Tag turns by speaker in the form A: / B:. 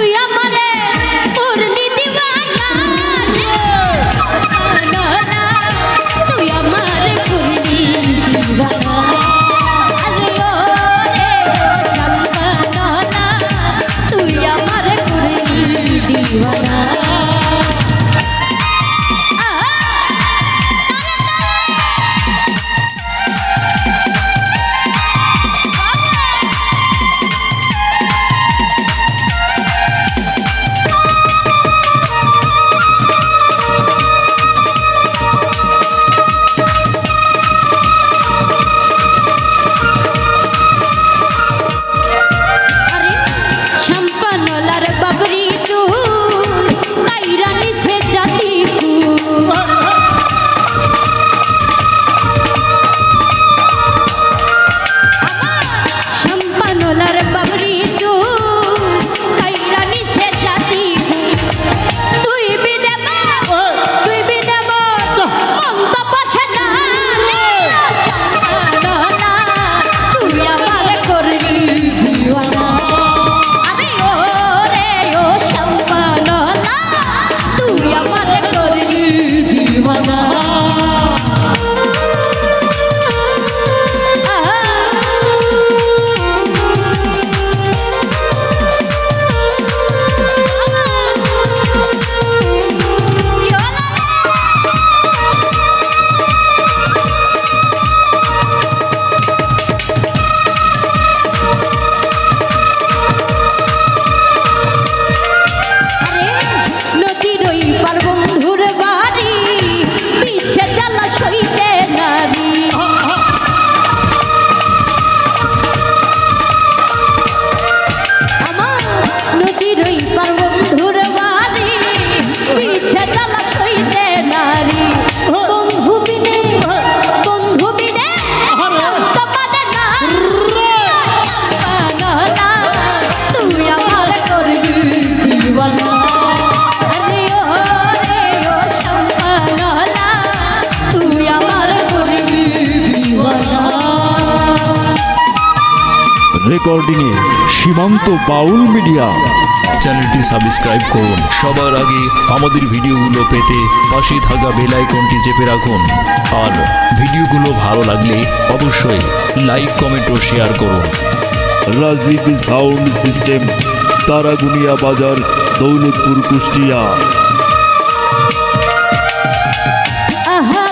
A: Estudiamos.
B: রেকর্ডিংয়ে সীমান্ত বাউল media
C: চ্যানেলটি subscribe করুন। সবার আগে আমাদের ভিডিওগুলো পেতে পাশে থাকা বেল আইকনটি চেপে রাখুন। আর ভিডিওগুলো ভালো লাগলে অবশ্যই লাইক কমেন্ট ও শেয়ার করুন।
B: রাজীব সাউন্ড সিস্টেম তারাগুনিয়া বাজার দৌলতপুর কুষ্টিয়া। আহা